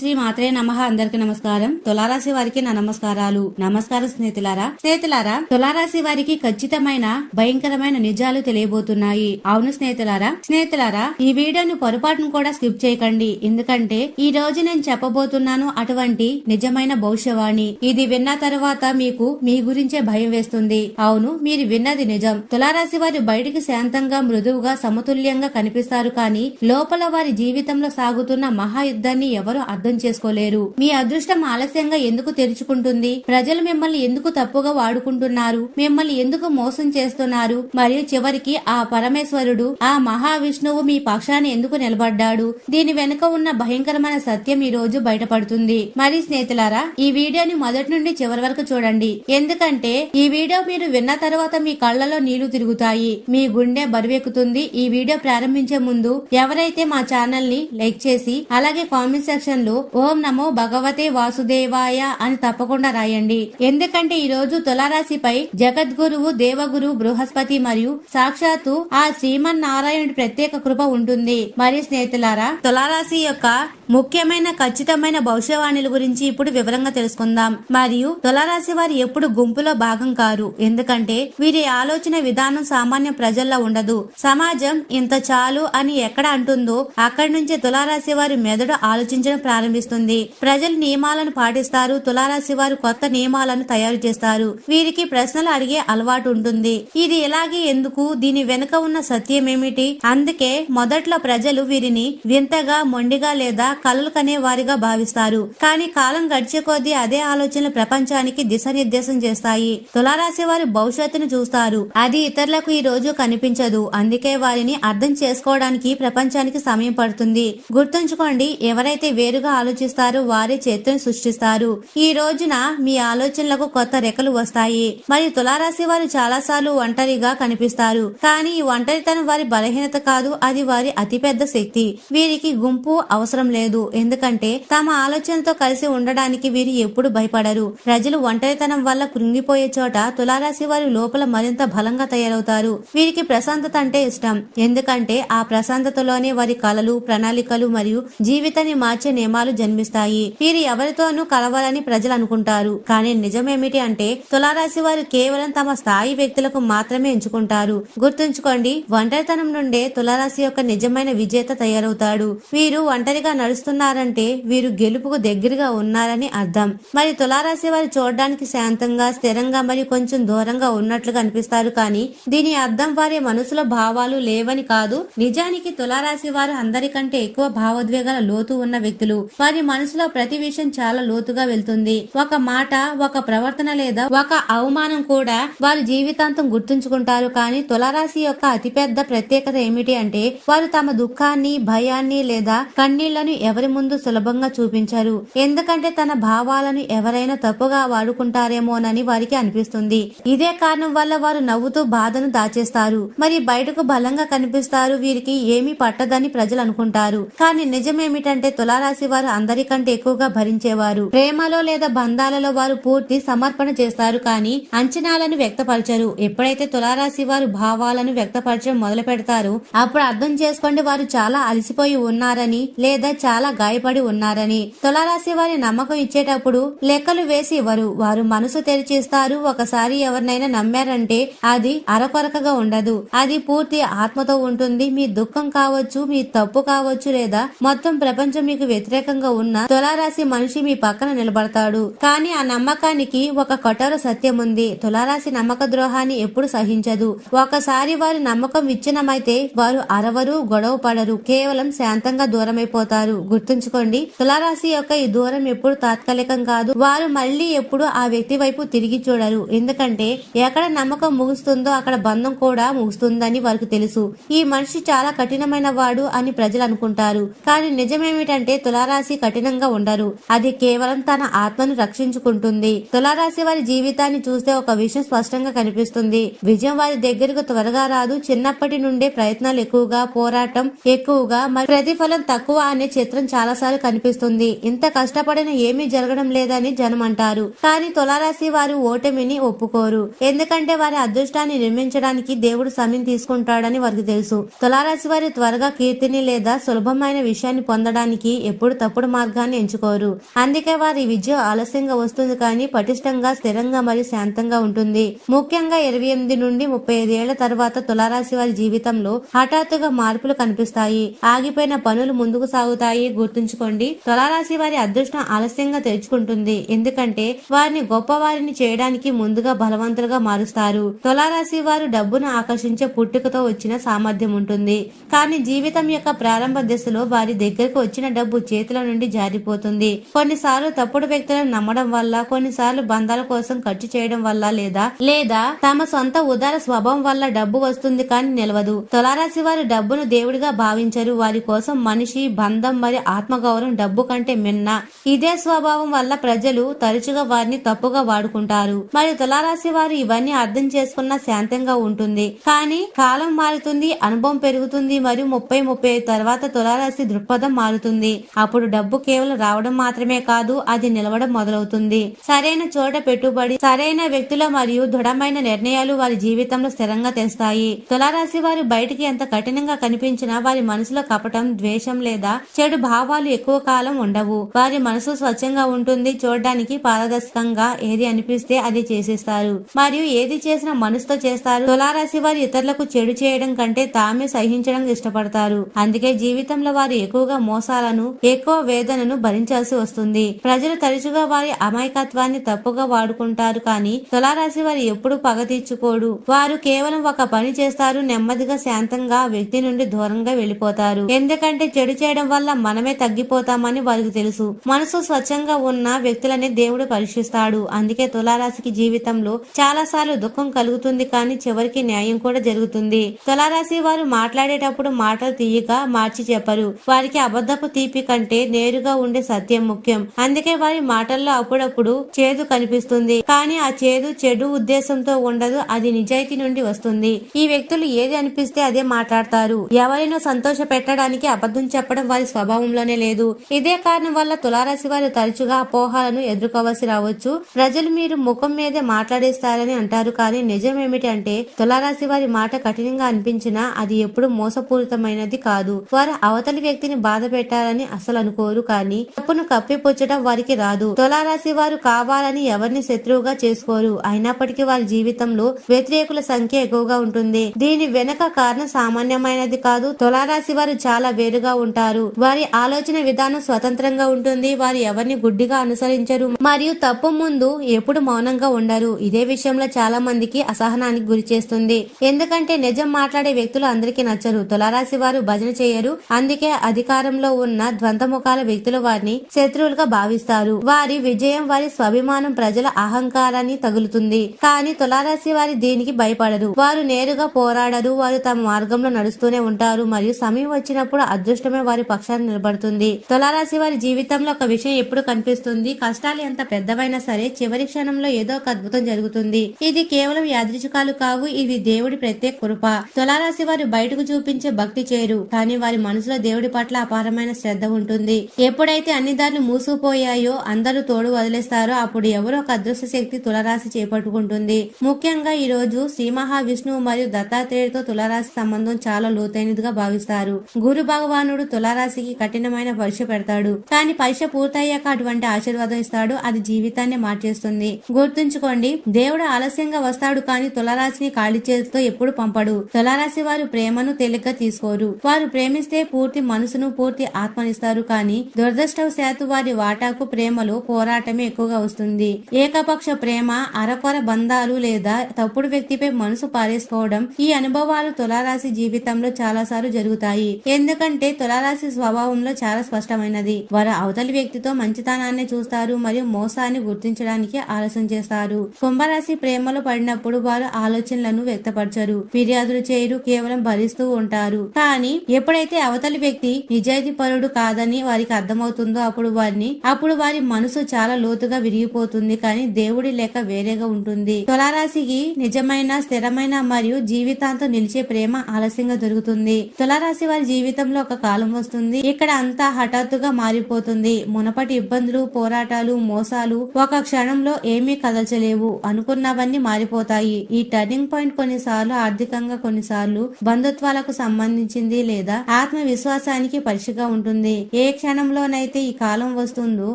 శ్రీ మాత్రే నమ అందరికి నమస్కారం. తులారాశి వారికి నా నమస్కారాలు. నమస్కారం స్నేహితులారా స్నేహితులారా తులారాశి వారికి ఖచ్చితమైన భయంకరమైన నిజాలు తెలియబోతున్నాయి. అవును స్నేహితులారా స్నేహితులారా ఈ వీడియోను పొరపాటును కూడా స్కిప్ చేయకండి. ఎందుకంటే ఈ రోజు నేను చెప్పబోతున్నాను అటువంటి నిజమైన భవిష్యవాణి. ఇది విన్న తర్వాత మీకు మీ గురించే భయం వేస్తుంది. అవును మీరు విన్నది నిజం. తులారాశి వారు బయటికి శాంతంగా మృదువుగా సమతుల్యంగా కనిపిస్తారు కానీ లోపల వారి జీవితంలో సాగుతున్న మహాయుద్ధాన్ని ఎవరు అర్థం అర్థం చేసుకోలేరు. మీ అదృష్టం ఆలస్యంగా ఎందుకు తెరుచుకుంటుంది? ప్రజలు మిమ్మల్ని ఎందుకు తప్పుగా వాడుకుంటున్నారు? మిమ్మల్ని ఎందుకు మోసం చేస్తున్నారు? మరియు చివరికి ఆ పరమేశ్వరుడు ఆ మహావిష్ణువు మీ పక్షాన్ని ఎందుకు నిలబడ్డాడు? దీని వెనుక ఉన్న భయంకరమైన సత్యం ఈ రోజు బయటపడుతుంది. మరి స్నేహితులారా ఈ వీడియోని మొదటి నుండి చివరి వరకు చూడండి. ఎందుకంటే ఈ వీడియో మీరు విన్న తర్వాత మీ కళ్ళలో నీళ్ళు తిరుగుతాయి. మీ గుండె బరువెక్కుతుంది. ఈ వీడియో ప్రారంభించే ముందు ఎవరైతే మా ఛానల్ని లైక్ చేసి అలాగే కామెంట్ సెక్షన్లో ఓం నమో భగవతే వాసుదేవాయ అని తప్పకుండా రాయండి. ఎందుకంటే ఈ రోజు తులారాశిపై జగద్గురువు దేవగురు బృహస్పతి మరియు సాక్షాత్తు ఆ శ్రీమన్నారాయణుడి ప్రత్యేక కృప ఉంటుంది. మరి స్నేహితులారా తులారాశి యొక్క ముఖ్యమైన ఖచ్చితమైన భవిష్యవాణిల గురించి ఇప్పుడు వివరంగా తెలుసుకుందాం. మరియు తులారాశి వారు ఎప్పుడు గుంపులో భాగం కారు. ఎందుకంటే వీరి ఆలోచన విధానం సామాన్య ప్రజల్లో ఉండదు. సమాజం ఇంత చాలు అని ఎక్కడ అంటుందో అక్కడి నుంచే తులారాశి వారి మెదడు ఆలోచించడం ప్రారంభిస్తుంది. ప్రజలు నియమాలను పాటిస్తారు. తులారాశి వారు కొత్త నియమాలను తయారు చేస్తారు. వీరికి ప్రశ్నలు అడిగే అలవాటు ఉంటుంది. ఇది ఇలాగే ఎందుకు దీని వెనుక ఉన్న సత్యం ఏమిటి? అందుకే మొదట్లో ప్రజలు వీరిని వింతగా మొండిగా లేదా కలలు కనే వారిగా భావిస్తారు. కానీ కాలం గడిచే కొద్దీ అదే ఆలోచనలు ప్రపంచానికి దిశానిర్దేశం చేస్తాయి. తులారాశి వారి భవిష్యత్తును చూస్తారు. అది ఇతరులకు ఈ రోజు కనిపించదు. అందుకే వారిని అర్థం చేసుకోవడానికి ప్రపంచానికి సమయం పడుతుంది. గుర్తుంచుకోండి ఎవరైతే వేరుగా ఆలోచిస్తారో వారే చేతులు సృష్టిస్తారు. ఈ రోజున మీ ఆలోచనలకు కొత్త రెక్కలు వస్తాయి. మరియు తులారాశి వారు చాలా సార్లు ఒంటరిగా కనిపిస్తారు. కానీ ఈ ఒంటరితనం వారి బలహీనత కాదు. అది వారి అతిపెద్ద శక్తి. వీరికి గుంపు అవసరం లేదు. లేదు. ఎందుకంటే తమ ఆలోచనతో కలిసి ఉండడానికి వీరు ఎప్పుడు భయపడరు. ప్రజలు ఒంటరితనం వల్ల కృంగిపోయే చోట తులారాశి వారి లోపల మరింత బలంగా తయారవుతారు. వీరికి ప్రశాంతత అంటే ఇష్టం. ఎందుకంటే ఆ ప్రశాంతతలోనే వారి కళలు ప్రణాళికలు మరియు జీవితాన్ని మార్చే నియమాలు జన్మిస్తాయి. వీరు ఎవరితోనూ కలవాలని ప్రజలు అనుకుంటారు. కానీ నిజమేమిటి అంటే తులారాశి వారు కేవలం తమ స్థాయి వ్యక్తులకు మాత్రమే ఎంచుకుంటారు. గుర్తుంచుకోండి ఒంటరితనం నుండే తులారాశి యొక్క నిజమైన విజేత తయారవుతాడు. వీరు ఒంటరిగా గెలుస్తున్నారంటే వీరు గెలుపుకు దగ్గరగా ఉన్నారని అర్థం. మరి తులారాశి వారు చూడడానికి శాంతంగా స్థిరంగా మరియు కొంచెం దూరంగా ఉన్నట్లుగా అనిపిస్తారు కానీ దీని అర్థం వారి మనసులో భావాలు లేవని కాదు. నిజానికి తులారాశి వారు అందరికంటే ఎక్కువ భావోద్వేగాల లోతు ఉన్న వ్యక్తులు. వారి మనసులో ప్రతి విషయం చాలా లోతుగా వెళ్తుంది. ఒక మాట ఒక ప్రవర్తన లేదా ఒక అవమానం కూడా వారు జీవితాంతం గుర్తుంచుకుంటారు కానీ తులారాశి యొక్క అతిపెద్ద ప్రత్యేకత ఏమిటి అంటే వారు తమ దుఃఖాన్ని భయాన్ని లేదా కన్నీళ్ళను ఎవరి ముందు సులభంగా చూపించరు. ఎందుకంటే తన భావాలను ఎవరైనా తప్పుగా వాడుకుంటారేమోనని వారికి అనిపిస్తుంది. ఇదే కారణం వల్ల వారు నవ్వుతూ బాధను దాచేస్తారు. మరి బయటకు బలంగా కనిపిస్తారు వీరికి ఏమీ పట్టదని ప్రజలు అనుకుంటారు. కానీ నిజమేమిటంటే తులారాశి వారు అందరికంటే ఎక్కువగా భరించేవారు. ప్రేమలో లేదా బంధాలలో వారు పూర్తి సమర్పణ చేస్తారు కానీ అంచనాలను వ్యక్తపరచరు. ఎప్పుడైతే తులారాశి వారు భావాలను వ్యక్తపరచడం మొదలు పెడతారు అప్పుడు అర్థం చేసుకోండి వారు చాలా అలసిపోయి ఉన్నారని లేదా చాలా చాలా గాయపడి ఉన్నారని తులారాశి వారి నమ్మకం ఇచ్చేటప్పుడు లెక్కలు వేసి ఇవ్వరు వారు మనసు తెరిచిస్తారు. ఒకసారి ఎవరినైనా నమ్మారంటే అది అరకొరకగా ఉండదు. అది పూర్తి ఆత్మతో ఉంటుంది. మీ దుఃఖం కావచ్చు మీ తప్పు కావచ్చు లేదా మొత్తం ప్రపంచం మీకు వ్యతిరేకంగా ఉన్న తులారాశి మనిషి మీ పక్కన నిలబడతాడు. కానీ ఆ నమ్మకానికి ఒక కఠోర సత్యం ఉంది. తులారాశి నమ్మక ద్రోహాన్ని ఎప్పుడు సహించదు. ఒకసారి వారి నమ్మకం విచ్ఛిన్నమైతే వారు అరవరు గొడవ పడరు కేవలం శాంతంగా దూరమైపోతారు. గుర్తుంచుకోండి. తులారాశి యొక్క ఈ దూరం ఎప్పుడు తాత్కాలికం కాదు. వారు మళ్ళీ ఎప్పుడు ఆ వ్యక్తి వైపు తిరిగి చూడరు. ఎందుకంటే ఎక్కడ నమ్మకం ముగుస్తుందో అక్కడ బంధం కూడా ముగుస్తుందని వారికి తెలుసు. ఈ మనిషి చాలా కఠినమైన వాడు అని ప్రజలు అనుకుంటారు. కానీ నిజమేమిటంటే తులారాశి కఠినంగా ఉండరు. అది కేవలం తన ఆత్మను రక్షించుకుంటుంది. తులారాశి వారి జీవితాన్ని చూస్తే ఒక విషయం స్పష్టంగా కనిపిస్తుంది. విజయం వారి దగ్గరకు త్వరగా రాదు. చిన్నప్పటి నుండే ప్రయత్నాలు ఎక్కువగా పోరాటం ఎక్కువగా మరి ప్రతిఫలం తక్కువ అనే చిత్రం మాత్రం చాలాసార్లు కనిపిస్తుంది. ఇంత కష్టపడిన ఏమీ జరగడం లేదని జనం అంటారు. కానీ తులారాశి వారు ఓటమిని ఒప్పుకోరు. ఎందుకంటే వారి అదృష్టాన్ని నిర్మించడానికి దేవుడు సమయం తీసుకుంటాడని వారికి తెలుసు. తులారాశి వారి త్వరగా కీర్తిని లేదా సులభమైన విషయాన్ని పొందడానికి ఎప్పుడు తప్పుడు మార్గాన్ని ఎంచుకోరు. అందుకే వారి విజయం ఆలస్యంగా వస్తుంది కానీ పటిష్టంగా స్థిరంగా మరియు శాంతంగా ఉంటుంది. ముఖ్యంగా ఇరవై ఎనిమిది నుండి ముప్పై ఐదు ఏళ్ళ తర్వాత తులారాశి వారి జీవితంలో హఠాత్తుగా మార్పులు కనిపిస్తాయి. ఆగిపోయిన పనులు ముందుకు సాగుతాయి. గుర్తుంచుకోండి. తులారాశి వారి అదృష్టం ఆలస్యంగా తెరుచుకుంటుంది. ఎందుకంటే వారిని గొప్పవారిని చేయడానికి ముందుగా బలవంతులుగా మారుస్తారు. తులారాశి వారు డబ్బును ఆకర్షించే పుట్టుకతో వచ్చిన సామర్థ్యం ఉంటుంది. కానీ జీవితం యొక్క ప్రారంభ దశలో వారి దగ్గరకు వచ్చిన డబ్బు చేతుల నుండి జారిపోతుంది. కొన్నిసార్లు తప్పుడు వ్యక్తులను నమ్మడం వల్ల కొన్నిసార్లు బంధాల కోసం ఖర్చు చేయడం వల్ల లేదా లేదా తమ సొంత ఉదార స్వభావం వల్ల డబ్బు వస్తుంది కానీ నిలవదు. తులారాశి వారు డబ్బును దేవుడిగా భావించరు. వారి కోసం మనిషి బంధం మరి ఆత్మగౌరవం డబ్బు కంటే మిన్న. ఇదే స్వభావం వల్ల ప్రజలు తరచుగా వారిని తప్పుగా వాడుకుంటారు. మరియు తులారాశి వారు ఇవన్నీ అర్థం చేసుకున్న శాంతంగా ఉంటుంది. కానీ కాలం మారుతుంది అనుభవం పెరుగుతుంది మరియు ముప్పై ముప్పై ఐదు తర్వాత తులారాశి దృక్పథం మారుతుంది. అప్పుడు డబ్బు కేవలం రావడం మాత్రమే కాదు అది నిలవడం మొదలవుతుంది. సరైన చోట పెట్టుబడి సరైన వ్యక్తుల మరియు దృఢమైన నిర్ణయాలు వారి జీవితంలో స్థిరంగా తెస్తాయి. తులారాశి వారు బయటికి ఎంత కఠినంగా కనిపించినా వారి మనసులో కపటం ద్వేషం లేదా చెడు భావాలు ఎక్కువ కాలం ఉండవు. వారి మనసు స్వచ్ఛంగా ఉంటుంది. చూడడానికి పారదర్శకంగా ఏది అనిపిస్తే అది చేసేస్తారు. మరియు ఏది చేసిన మనసుతో చేస్తారు. తులారాశి వారు ఇతరులకు చెడు చేయడం కంటే తామే సహించడం ఇష్టపడతారు. అందుకే జీవితంలో వారు ఎక్కువగా మోసాలను ఎక్కువ వేదనను భరించాల్సి వస్తుంది. ప్రజలు తరచుగా వారి అమాయకత్వాన్ని తప్పుగా వాడుకుంటారు కానీ తులారాశి వారు ఎప్పుడు పగ తీర్చుకోడు. వారు కేవలం ఒక పని చేస్తారు. నెమ్మదిగా శాంతంగా వ్యక్తి నుండి దూరంగా వెళ్ళిపోతారు ఎందుకంటే చెడు చేయడం వల్ల మనమే తగ్గిపోతామని వారికి తెలుసు. మనసు స్వచ్ఛంగా ఉన్న వ్యక్తులనే దేవుడు పరీక్షిస్తాడు. అందుకే తులారాశికి జీవితంలో చాలా సార్లు దుఃఖం కలుగుతుంది కానీ చివరికి న్యాయం కూడా జరుగుతుంది. తులారాశి వారు మాట్లాడేటప్పుడు మాటలు తీయగా మార్చి చెప్పరు. వారికి అబద్ధపు తీపి కంటే నేరుగా ఉండే సత్యం ముఖ్యం. అందుకే వారి మాటల్లో అప్పుడప్పుడు చేదు కనిపిస్తుంది. కానీ ఆ చేదు చెడు ఉద్దేశంతో ఉండదు అది నిజాయితీ నుండి వస్తుంది. ఈ వ్యక్తులు ఏది అనిపిస్తే అదే మాట్లాడతారు. ఎవరైనా సంతోష పెట్టడానికి అబద్ధం చెప్పడం వారి ప్రభావంలోనే లేదు. ఇదే కారణం వల్ల తులారాశి వారు తరచుగా అపోహాలను ఎదుర్కోవాల్సి రావచ్చు. ప్రజలు మీరు ముఖం మీదే మాట్లాడేస్తారని అంటారు. కానీ నిజం ఏమిటంటే తులారాశి వారి మాట కఠినంగా అనిపించినా అది ఎప్పుడు మోసపూరితమైనది కాదు. వారు అవతలి వ్యక్తిని బాధ పెట్టాలని అసలు అనుకోరు. కానీ తప్పును కప్పిపుచ్చడం వారికి రాదు. తులారాశి వారు కావాలని ఎవరిని శత్రువుగా చేసుకోరు. అయినప్పటికీ వారి జీవితంలో వ్యతిరేకుల సంఖ్య ఎక్కువగా ఉంటుంది. దీని వెనక కారణం సామాన్యమైనది కాదు. తులారాశి వారు చాలా వేరుగా ఉంటారు. వారి ఆలోచన విధానం స్వతంత్రంగా ఉంటుంది. వారు ఎవరిని గుడ్డిగా అనుసరించరు. మరియు తప్పు ముందు ఎప్పుడు మౌనంగా ఉండరు. ఇదే విషయంలో చాలా మందికి అసహనానికి గురి చేస్తుంది. ఎందుకంటే నిజం మాట్లాడే వ్యక్తులు అందరికీ నచ్చరు. తులారాశి వారు భజన చేయరు. అందుకే అధికారంలో ఉన్న ద్వంద్వముఖాల వ్యక్తులు వారిని శత్రువులుగా భావిస్తారు. వారి విజయం వారి స్వాభిమానం ప్రజల అహంకారాన్ని తగులుతుంది. కానీ తులారాశి వారి దీనికి భయపడరు. వారు నేరుగా పోరాడరు. వారు తమ మార్గంలో నడుస్తూనే ఉంటారు. మరియు సమయం వచ్చినప్పుడు అదృష్టమే వారి పక్షాన్ని నిలబడుతుంది. తులారాశి వారి జీవితంలో ఒక విషయం ఎప్పుడు కనిపిస్తుంది. కష్టాలు ఎంత పెద్దవైనా సరే చివరి క్షణంలో ఏదో ఒక అద్భుతం జరుగుతుంది. ఇది కేవలం యాదృచికాలు కావు ఇది దేవుడి ప్రత్యేక కృప. తులారాశి వారు బయటకు చూపించే భక్తి చేరు కానీ వారి మనసులో దేవుడి పట్ల అపారమైన శ్రద్ధ ఉంటుంది. ఎప్పుడైతే అన్ని దారులు మూసుకుపోయాయో అందరూ తోడు వదిలేస్తారో అప్పుడు ఎవరో ఒక అదృశ్య శక్తి తులరాశి చేపట్టుకుంటుంది. ముఖ్యంగా ఈ రోజు శ్రీ మహావిష్ణువు మరియు దత్తాత్రేయుడితో తులరాశి సంబంధం చాలా లోతైనదిగా భావిస్తారు. గురు భగవానుడు తులారాశికి కఠినమైన పరీక్ష పెడతాడు. కానీ పరీక్ష పూర్తయ్యాక అటువంటి ఆశీర్వాదం ఇస్తాడు. అది జీవితాన్ని మార్చేస్తుంది. గుర్తుంచుకోండి దేవుడు ఆలస్యంగా వస్తాడు కానీ తులారాశిని ఖాళీ చేతితో ఎప్పుడు పంపడు. తులారాశి వారు ప్రేమను తేలిగ్గా తీసుకోరు. వారు ప్రేమిస్తే పూర్తి మనసును పూర్తి ఆత్మనిస్తారు. కానీ దురదృష్టవశాత్తు వారి వాటాకు ప్రేమలో పోరాటమే ఎక్కువగా వస్తుంది. ఏకపక్ష ప్రేమ అరకొర బంధాలు లేదా తప్పుడు వ్యక్తిపై మనసు పారేసుకోవడం ఈ అనుభవాలు తులారాశి జీవితంలో చాలా సార్లు జరుగుతాయి. ఎందుకంటే తులారాశి స్వభావంలో చాలా స్పష్టమైనది. వారు అవతలి వ్యక్తితో మంచితనాన్ని చూస్తారు మరియు మోసాన్ని గుర్తించడానికి ఆలస్యం చేస్తారు. కుంభరాశి ప్రేమలో పడినప్పుడు వారు ఆలోచనలను వ్యక్తపరచరు. ఫిర్యాదులు చేయరు కేవలం భరిస్తూ ఉంటారు. కానీ ఎప్పుడైతే అవతలి వ్యక్తి నిజాయితీ పరుడు కాదని వారికి అర్థమవుతుందో అప్పుడు వారిని అప్పుడు వారి మనసు చాలా లోతుగా విరిగిపోతుంది కానీ దేవుడి లేక వేరేగా ఉంటుంది. తులారాశికి నిజమైన స్థిరమైన మరియు జీవితాంతం నిలిచే ప్రేమ ఆలస్యంగా దొరుకుతుంది. తులారాశి వారి జీవితంలో ఒక కాలం వస్తుంది. ఈ ఇక్కడ అంతా హఠాత్తుగా మారిపోతుంది. మునపటి ఇబ్బందులు పోరాటాలు మోసాలు ఒక క్షణంలో ఏమీ కదల్చలేవు. అనుకున్నవన్నీ మారిపోతాయి. ఈ టర్నింగ్ పాయింట్ కొన్నిసార్లు ఆర్థికంగా కొన్నిసార్లు బంధుత్వాలకు సంబంధించింది లేదా ఆత్మవిశ్వాసానికి పరీక్షగా ఉంటుంది. ఏ క్షణంలోనైతే ఈ కాలం వస్తుందో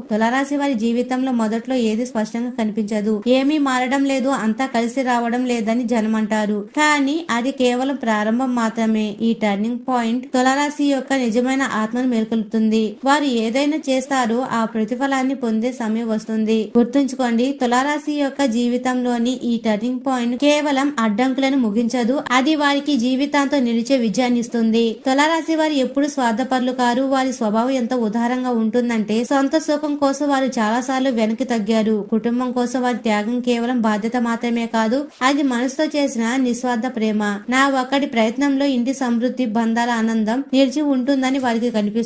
తులరాశి వారి జీవితంలో మొదట్లో ఏది స్పష్టంగా కనిపించదు. ఏమీ మారడం లేదు అంతా కలిసి రావడం లేదని జనం అంటారు కానీ అది కేవలం ప్రారంభం మాత్రమే. ఈ టర్నింగ్ పాయింట్ తులరాశి యొక్క నిజమైన ఆత్మను మేల్కొల్పుతుంది. వారు ఏదైనా చేస్తారో ఆ ప్రతిఫలాన్ని పొందే సమయం వస్తుంది. గుర్తుంచుకోండి తులారాశి యొక్క జీవితంలోని ఈ టర్నింగ్ పాయింట్ కేవలం అడ్డంకులను ముగించదు అది వారికి జీవితాంతం నిలిచే విజయాన్ని ఇస్తుంది. తులారాశి వారు ఎప్పుడు స్వార్థపరులు కారు వారి స్వభావం ఎంత ఉదారంగా ఉంటుందంటే సొంత సుఖం కోసం వారు చాలా సార్లు వెనక్కి తగ్గారు. కుటుంబం కోసం వారి త్యాగం కేవలం బాధ్యత మాత్రమే కాదు అది మనసుతో చేసిన నిస్వార్థ ప్రేమ. నా ఒక్కడి ప్రయత్నంలో ఇంటి సమృద్ధి బంధాల ఆనందం నిలిచి ఉంటుందని వారికి కనిపిస్తుంది.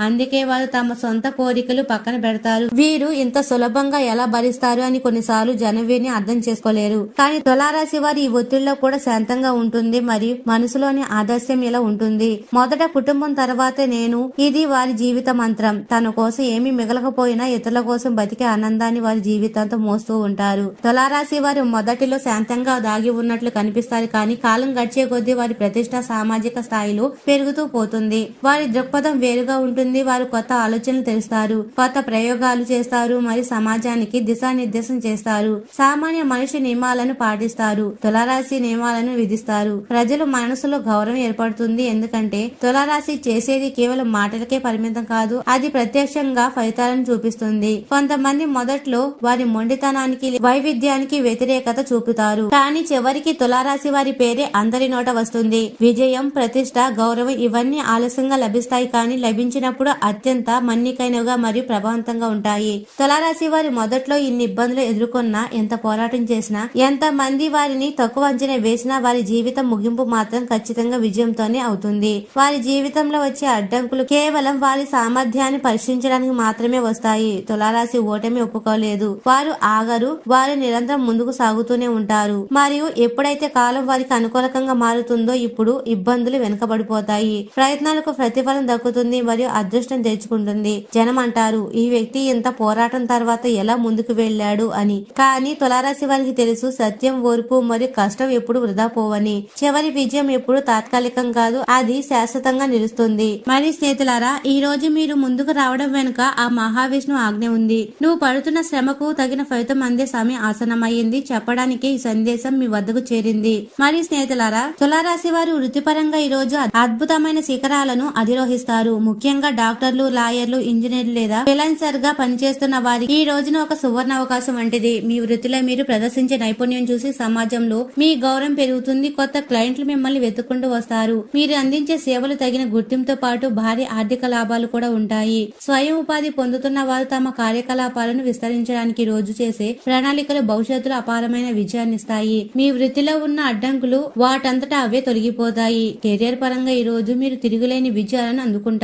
అందుకే వారు తమ సొంత కోరికలు పక్కన పెడతారు. వీరు ఇంత సులభంగా ఎలా భరిస్తారు అని కొన్నిసార్లు జనం వీరిని అర్థం చేసుకోలేరు. కానీ తులారాశి వారి ఈ ఒత్తిడిలో కూడా శాంతంగా ఉంటుంది మరియు మనసులోని ఆదర్శం ఇలా ఉంటుంది. మొదట కుటుంబం తర్వాతే నేను ఇది వారి జీవిత మంత్రం. తన కోసం ఏమీ మిగలకపోయినా ఇతరుల కోసం బతికే ఆనందాన్ని వారి జీవితాంతం మోస్తూ ఉంటారు. తులారాశి వారు మొదటిలో శాంతంగా దాగి ఉన్నట్లు కనిపిస్తారు కానీ కాలం గడిచే కొద్దీ వారి ప్రతిష్ట సామాజిక స్థాయిలో పెరుగుతూ పోతుంది. వారి దృక్పథం వేరుగా ఉంటుంది. వారు కొత్త ఆలోచనలు తెలుస్తారు కొత్త ప్రయోగాలు చేస్తారు. మరియు సమాజానికి దిశానిర్దేశం చేస్తారు. సామాన్య మనిషి నియమాలను పాటిస్తారు. తులారాశి నియమాలను విధిస్తారు. ప్రజలు మనసులో గౌరవం ఏర్పడుతుంది. ఎందుకంటే తులారాశి చేసేది కేవలం మాటలకే పరిమితం కాదు. అది ప్రత్యక్షంగా ఫలితాలను చూపిస్తుంది. కొంతమంది మొదట్లో వారి మొండితనానికి వైవిధ్యానికి వ్యతిరేకత చూపుతారు. కానీ చివరికి తులారాశి వారి పేరే అందరి నోట వస్తుంది. విజయం ప్రతిష్ట గౌరవం ఇవన్నీ ఆలస్యంగా లభిస్తాయి. కానీ లభించినప్పుడు అత్యంత మన్నికైనవిగా మరియు ప్రభావంతంగా ఉంటాయి. తులారాశి వారి మొదట్లో ఇన్ని ఇబ్బందులు ఎదుర్కొన్నా ఎంత పోరాటం చేసినా ఎంత మంది వారిని తక్కువ అంచనా వేసినా వారి జీవితం ముగింపు మాత్రం ఖచ్చితంగా విజయంతోనే అవుతుంది. వారి జీవితంలో వచ్చే అడ్డంకులు కేవలం వారి సామర్థ్యాన్ని పరీక్షించడానికి మాత్రమే వస్తాయి. తులారాశి ఓటమి ఒప్పుకోలేదు. వారు ఆగరు వారు నిరంతరం ముందుకు సాగుతూనే ఉంటారు. మరియు ఎప్పుడైతే కాలం వారికి అనుకూలకంగా మారుతుందో ఇప్పుడు ఇబ్బందులు వెనుకబడిపోతాయి. ప్రయత్నాలకు ప్రతిఫలం దక్కుతుంది. మరియు అదృష్టం తెచ్చుకుంటుంది. జనం అంటారు ఈ వ్యక్తి ఇంత పోరాటం తర్వాత ఎలా ముందుకు వెళ్ళాడు అని. కానీ తులారాశి వారికి తెలుసు సత్యం ఓర్పు మరియు కష్టం ఎప్పుడు వృధా పోవని. చివరి విజయం ఎప్పుడు తాత్కాలికం కాదు అది శాశ్వతంగా నిలుస్తుంది. మరి స్నేహితులారా ఈ రోజు మీరు ముందుకు రావడం వెనుక ఆ మహావిష్ణు ఆజ్ఞ ఉంది. నువ్వు పడుతున్న శ్రమకు తగిన ఫలితం అందే సమయం ఆసనమయ్యింది చెప్పడానికి ఈ సందేశం మీ వద్దకు చేరింది. మరి స్నేహితులారా తులారాశి వారు వృత్తిపరంగా ఈ రోజు అద్భుతమైన శిఖరాలను అధిరోహిస్తారు. ముఖ్యంగా డాక్టర్లు లాయర్లు ఇంజనీర్లు లేదా ఫ్రీలాన్సర్గా పనిచేస్తున్న వారికి ఈ రోజున ఒక సువర్ణ అవకాశం వంటిది. మీ వృత్తిలో మీరు ప్రదర్శించే నైపుణ్యం చూసి సమాజంలో మీ గౌరవం పెరుగుతుంది. కొత్త క్లయింట్లు మిమ్మల్ని వెతుక్కుంటూ వస్తారు. మీరు అందించే సేవలు తగిన గుర్తింపుతో పాటు భారీ ఆర్థిక లాభాలు కూడా ఉంటాయి. స్వయం ఉపాధి పొందుతున్న వారు తమ కార్యకలాపాలను విస్తరించడానికి రోజు చేసే ప్రణాళికలు భవిష్యత్తులో అపారమైన విజయాన్నిస్తాయి మీ వృత్తిలో ఉన్న అడ్డంకులు వాటంతటా అవే తొలగిపోతాయి. కెరియర్ పరంగా ఈ రోజు మీరు తిరుగులేని విజయాలను అందుకుంటారు.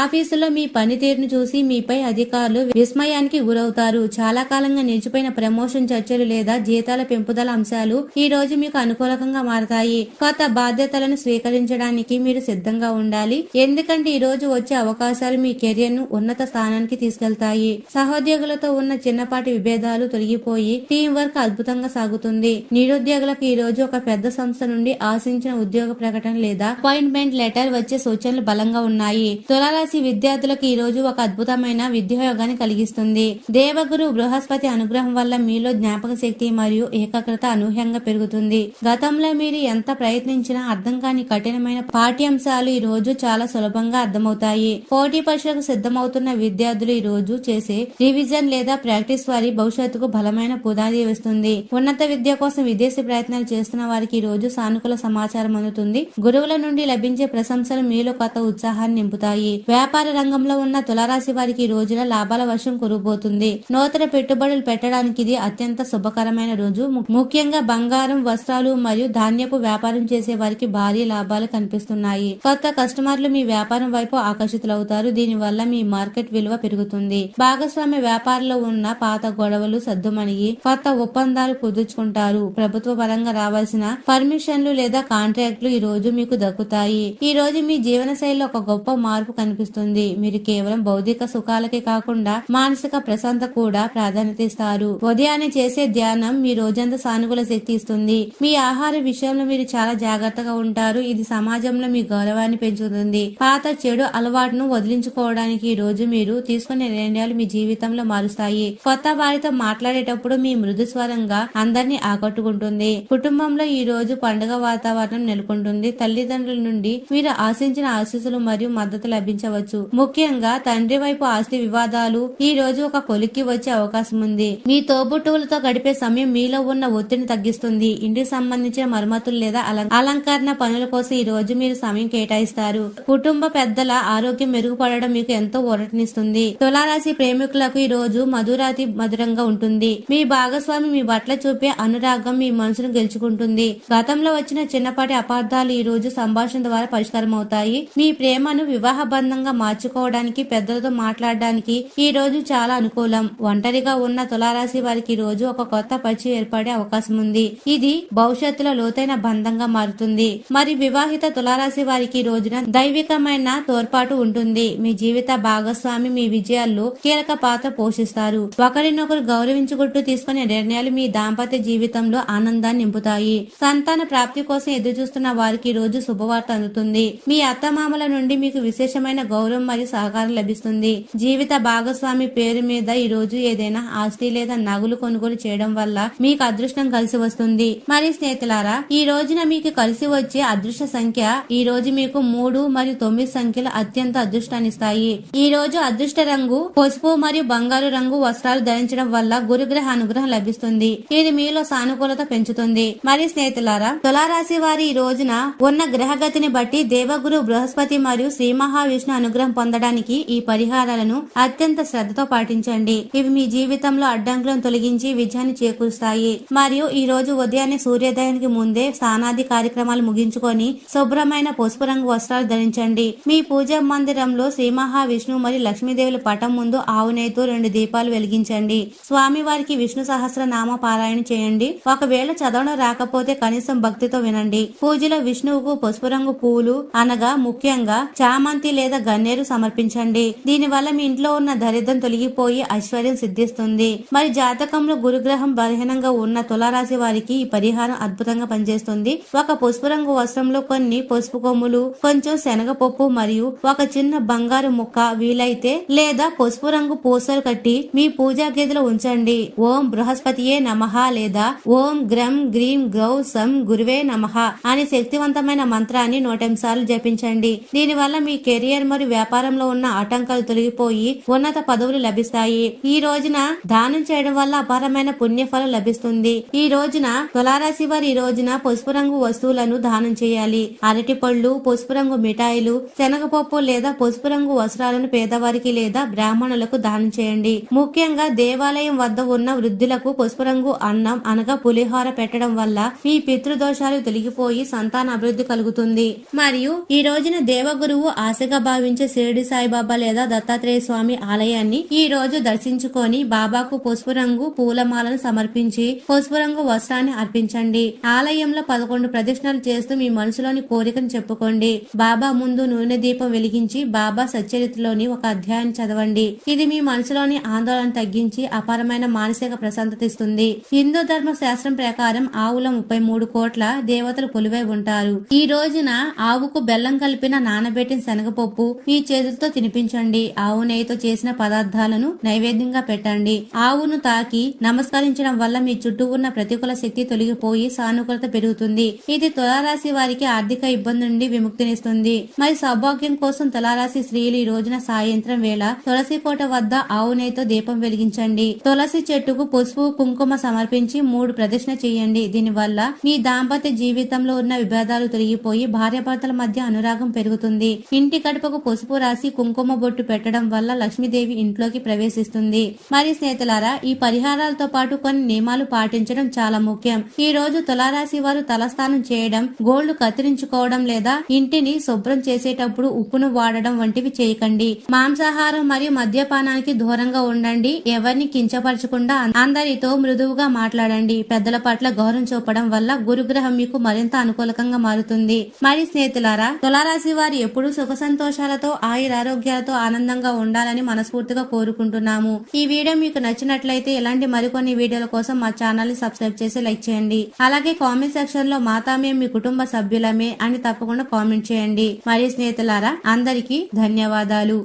ఆఫీసులో మీ పనితీరును చూసి మీపై అధికారులు విస్మయానికి గురవుతారు. చాలా కాలంగా నిలిచిపోయిన ప్రమోషన్ చర్చలు లేదా జీతాల పెంపుదల అంశాలు ఈ రోజు మీకు అనుకూలకంగా మారతాయి. కొత్త బాధ్యతలను స్వీకరించడానికి మీరు సిద్ధంగా ఉండాలి. ఎందుకంటే ఈ రోజు వచ్చే అవకాశాలు మీ కెరియర్ను ఉన్నత స్థానానికి తీసుకెళ్తాయి. సహోద్యోగులతో ఉన్న చిన్నపాటి విభేదాలు తొలగిపోయి టీం వర్క్ అద్భుతంగా సాగుతుంది. నిరుద్యోగులకు ఈ రోజు ఒక పెద్ద సంస్థ నుండి ఆశించిన ఉద్యోగ ప్రకటన లేదా అపాయింట్మెంట్ లెటర్ వచ్చే సూచనలు బలంగా ఉన్నాయి. తులారాశి విద్యార్థులకు ఈ రోజు ఒక అద్భుతమైన విద్యాయోగాన్ని కలిగిస్తుంది. దేవగురు బృహస్పతి అనుగ్రహం వల్ల మీలో జ్ఞాపక శక్తి మరియు ఏకాగ్రత అనూహ్యంగా పెరుగుతుంది. గతంలో మీరు ఎంత ప్రయత్నించినా అర్థం కాని కఠినమైన పాఠ్యాంశాలు ఈ రోజు చాలా సులభంగా అర్థమవుతాయి. పోటీ పరీక్షలకు సిద్ధమవుతున్న విద్యార్థులు ఈ రోజు చేసే రివిజన్ లేదా ప్రాక్టీస్ వారి భవిష్యత్తుకు బలమైన పునాది వేస్తుంది. ఉన్నత విద్య కోసం విదేశీ ప్రయత్నాలు చేస్తున్న వారికి ఈ రోజు సానుకూల సమాచారం అందుతుంది. గురువుల నుండి లభించే ప్రశంసలు మీలో కొత్త ఉత్సాహాన్ని నింపుతాయి వ్యాపార రంగంలో ఉన్న తులారాశి వారికి ఈ రోజున లాభాల వర్షం కురుబోతుంది. నూతన పెట్టుబడులు పెట్టడానికి ఇది అత్యంత శుభకరమైన రోజు. ముఖ్యంగా బంగారం వస్త్రాలు మరియు ధాన్యపు వ్యాపారం చేసే వారికి భారీ లాభాలు కనిపిస్తున్నాయి. కొత్త కస్టమర్లు మీ వ్యాపారం వైపు ఆకర్షితులవుతారు. దీనివల్ల మీ మార్కెట్ విలువ పెరుగుతుంది. భాగస్వామ్య వ్యాపారంలో ఉన్న పాత గొడవలు సద్దుమణిగి కొత్త ఒప్పందాలు కుదుర్చుకుంటారు. ప్రభుత్వ పరంగా రావాల్సిన పర్మిషన్లు లేదా కాంట్రాక్ట్లు ఈ రోజు మీకు దక్కుతాయి. ఈ రోజు మీ జీవన శైలిలో ఒక గొప్ప మార్పు కనిపిస్తుంది. మీరు కేవలం భౌతిక సుఖాలకే కాకుండా మానసిక ప్రశాంత కూడా ప్రాధాన్యత ఇస్తారు. ఉదయాన్నే చేసే ధ్యానం మీ రోజంతా సానుకూల శక్తి ఇస్తుంది. మీ ఆహార విషయంలో మీరు చాలా జాగ్రత్తగా ఉంటారు. ఇది సమాజంలో మీ గౌరవాన్ని పెంచుతుంది. పాత చెడు అలవాటును వదిలించుకోవడానికి ఈ రోజు మీరు తీసుకునే నిర్ణయాలు మీ జీవితంలో మారుస్తాయి. కొత్త వారితో మాట్లాడేటప్పుడు మీ మృదు స్వరంగా అందరినీ ఆకట్టుకుంటుంది. కుటుంబంలో ఈ రోజు పండుగ వాతావరణం నెలకొంటుంది. తల్లిదండ్రుల నుండి మీరు ఆశించిన ఆశీస్సులు మరియు మద్దతు లభించవచ్చు. ముఖ్యంగా తండ్రి వైపు ఆస్తి వివాదాలు ఈ రోజు ఒక కొలిక్కి వచ్చే అవకాశం ఉంది. మీ తోబుట్టువులతో గడిపే సమయం మీలో ఉన్న ఒత్తిడిని తగ్గిస్తుంది. ఇంటికి సంబంధించిన మరమ్మతులు లేదా అలంకరణ పనుల కోసం ఈ రోజు మీరు సమయం కేటాయిస్తారు. కుటుంబ పెద్దల ఆరోగ్యం మెరుగుపడడం మీకు ఎంతో ఊరటనిస్తుంది తులారాశి ప్రేమికులకు ఈ రోజు మధురాతి మధురంగా ఉంటుంది. మీ భాగస్వామి మీ పట్ల చూపే అనురాగం మీ మనసును గెలుచుకుంటుంది. గతంలో వచ్చిన చిన్నపాటి అపార్థాలు ఈ రోజు సంభాషణ ద్వారా పరిష్కారం అవుతాయి మీ ప్రేమను వివాహ బంధంగా మార్చుకోవడానికి పెద్దలతో మాట్లాడడానికి ఈ రోజు చాలా అనుకూలం. ఒంటరిగా ఉన్న తులారాశి వారికి ఈ రోజు ఒక కొత్త పరిచయం ఏర్పడే అవకాశం ఉంది. ఇది భవిష్యత్తులో లోతైన బంధంగా మారుతుంది. మరి వివాహిత తులారాశి వారికి ఈ రోజున దైవికమైన తోడ్పాటు ఉంటుంది. మీ జీవిత భాగస్వామి మీ విజయాల్లో కీలక పాత్ర పోషిస్తారు. ఒకరినొకరు గౌరవించుకుంటూ తీసుకునే నిర్ణయాలు మీ దాంపత్య జీవితంలో ఆనందాన్ని నింపుతాయి. సంతాన ప్రాప్తి కోసం ఎదురు చూస్తున్న వారికి ఈ రోజు శుభవార్త అందుతుంది. మీ అత్తమామల నుండి మీకు విశేషమైన గౌరవం మరియు సహకారం లభిస్తుంది. జీవిత భాగస్వామి పేరు మీద ఈ రోజు ఏదైనా ఆస్తి లేదా నగులు కొనుగోలు చేయడం వల్ల మీకు అదృష్టం కలిసి వస్తుంది. మరి స్నేహితులారా ఈ రోజున మీకు కలిసి వచ్చే అదృష్ట సంఖ్య ఈ రోజు మీకు మూడు మరియు తొమ్మిది సంఖ్యలు అత్యంత అదృష్టాన్నిస్తాయి ఈ రోజు అదృష్ట రంగు పసుపు మరియు బంగారు రంగు వస్త్రాలు ధరించడం వల్ల గురుగ్రహ అనుగ్రహం లభిస్తుంది. ఇది మీలో సానుకూలత పెంచుతుంది. మరి స్నేహితులారా తులారాశి వారి ఈ రోజున ఉన్న గ్రహగతిని బట్టి దేవగురు బృహస్పతి మరియు శ్రీమహా మహావిష్ణు అనుగ్రహం పొందడానికి ఈ పరిహారాలను అత్యంత శ్రద్ధతో పాటించండి. ఇవి మీ జీవితంలో అడ్డంకులను తొలగించి విజయాన్ని చేకూరుస్తాయి. మరియు ఈ రోజు ఉదయాన్నే సూర్యోదయానికి ముందే స్నానాది కార్యక్రమాలు ముగించుకొని శుభ్రమైన పసుపు రంగు వస్త్రాలు ధరించండి. మీ పూజా మందిరంలో శ్రీ మహావిష్ణు మరియు లక్ష్మీదేవుల పటం ముందు ఆవునేతో రెండు దీపాలు వెలిగించండి. స్వామి వారికి విష్ణు సహస్ర నామ పారాయణ చేయండి. ఒకవేళ చదవడం రాకపోతే కనీసం భక్తితో వినండి. పూజలో విష్ణువుకు పసుపు రంగు పూలు అనగా ముఖ్యంగా చామంతి లేదా గన్నేరు సమర్పించండి. దీని వల్ల మీ ఇంట్లో ఉన్న దరిద్రం తొలగిపోయి ఐశ్వర్యం సిద్ధిస్తుంది. మరి జాతకంలో గురుగ్రహం బలహీనంగా ఉన్న తులారాశి వారికి ఈ పరిహారం అద్భుతంగా పనిచేస్తుంది. ఒక పసుపు రంగు వస్త్రంలో కొన్ని పసుపు కొమ్ములు కొంచెం శనగపప్పు మరియు ఒక చిన్న బంగారు ముక్క వీలైతే లేదా పసుపు రంగు పూసలు కట్టి మీ పూజా గదిలో ఉంచండి. ఓం బృహస్పతియే నమః లేదా ఓం గ్రం గ్రీం గౌ సం గురువే నమః అనే శక్తివంతమైన మంత్రాన్ని నూటెంసార్లు జపించండి జపించండి. దీనివల్ల మీ కెరియర్ మరియు వ్యాపారంలో ఉన్న ఆటంకాలు తొలగిపోయి ఉన్నత పదవులు లభిస్తాయి. ఈ రోజున దానం చేయడం వల్ల అపారమైన పుణ్యఫలం లభిస్తుంది. ఈ రోజున తులారాశి వారు ఈ రోజున పసుపు రంగు వస్తువులను దానం చేయాలి. అరటి పళ్ళు పసుపు రంగు మిఠాయిలు శనగపప్పు లేదా పసుపు రంగు వస్త్రాలను పేదవారికి లేదా బ్రాహ్మణులకు దానం చేయండి. ముఖ్యంగా దేవాలయం వద్ద ఉన్న వృద్ధులకు పసుపు రంగు అన్నం అనగా పులిహోర పెట్టడం వల్ల మీ పితృదోషాలు తొలగిపోయి సంతాన అభివృద్ధి కలుగుతుంది. మరియు ఈ రోజున దేవగురువు ఆశగా భావించే షిరిడి సాయిబాబా లేదా దత్తాత్రేయ స్వామి ఆలయాన్ని ఈ రోజు దర్శించుకొని బాబాకు పసుపు రంగు పూలమాలను సమర్పించి పసుపు రంగు వస్త్రాన్ని అర్పించండి. ఆలయంలో పదకొండు ప్రదక్షిణలు చేస్తూ మీ మనసులోని కోరికను చెప్పుకోండి. బాబా ముందు నూనె దీపం వెలిగించి బాబా సచ్చరిత్రలోని ఒక అధ్యాయాన్ని చదవండి. ఇది మీ మనసులోని ఆందోళన తగ్గించి అపారమైన మానసిక ప్రశాంతత ఇస్తుంది. హిందూ ధర్మ శాస్త్రం ప్రకారం ఆవుల ముప్పై మూడు కోట్ల దేవతలు కొలువై ఉంటారు. ఈ రోజున ఆవుకు బెల్లం కలిపిన నానబెట్టిన శనగపప్పు మీ చేతులతో తినిపించండి. ఆవు నెయ్యితో చేసిన పదార్థాలను నైవేద్యంగా పెట్టండి. ఆవును తాకి నమస్కరించడం వల్ల మీ చుట్టూ ఉన్న ప్రతికూల శక్తి తొలగిపోయి సానుకూలత పెరుగుతుంది. ఇది తులారాశి వారికి ఆర్థిక ఇబ్బంది నుండి విముక్తినిస్తుంది. మరి సౌభాగ్యం కోసం తులారాశి స్త్రీలు ఈ రోజున సాయంత్రం వేళ తులసి కోట వద్ద ఆవు నెయ్యితో దీపం వెలిగించండి. తులసి చెట్టుకు పసుపు కుంకుమ సమర్పించి మూడు ప్రదక్షిణ చేయండి. దీనివల్ల మీ దాంపత్య జీవితంలో ఉన్న విభేదాలు తొలగిపోయి భార్యాభర్తల మధ్య అనురాగం పెరుగుతుంది. ఇంటి గడపకు పసుపు రాసి కుంకుమ బొట్టు పెట్టడం వల్ల లక్ష్మీదేవి ఇంట్లోకి ప్రవేశిస్తుంది. మరి స్నేహితులారా ఈ పరిహారాలతో పాటు కొన్ని నియమాలు పాటించడం చాలా ముఖ్యం. ఈ రోజు తులారాశి వారు తలస్నానం చేయడం గోళ్ళు కత్తిరించుకోవడం లేదా ఇంటిని శుభ్రం చేసేటప్పుడు ఉప్పును వాడడం వంటివి చేయకండి. మాంసాహారం మరియు మద్యపానానికి దూరంగా ఉండండి. ఎవరిని కించపరచకుండా అందరితో మృదువుగా మాట్లాడండి. పెద్దల పట్ల గౌరవం చూపడం వల్ల గురుగ్రహం మీకు మరింత అనుకూలకంగా మారుతుంది. మరి స్నేహితులారా తులారాశి వారు ఎప్పుడూ సుఖ సంతోషాలతో ఆయురారోగ్యాలతో ఆనందంగా ఉండాలని మనస్ఫూర్తిగా కోరుకుంటున్నాము. ఈ వీడియో మీకు నచ్చినట్లయితే ఇలాంటి మరికొన్ని వీడియోల కోసం మా ఛానల్ని సబ్స్క్రైబ్ చేసి లైక్ చేయండి. అలాగే కామెంట్ సెక్షన్లో మాతామే మీ కుటుంబ సభ్యులమే అని తప్పకుండా కామెంట్ చేయండి. మరియు స్నేహితులారా అందరికీ ధన్యవాదాలు.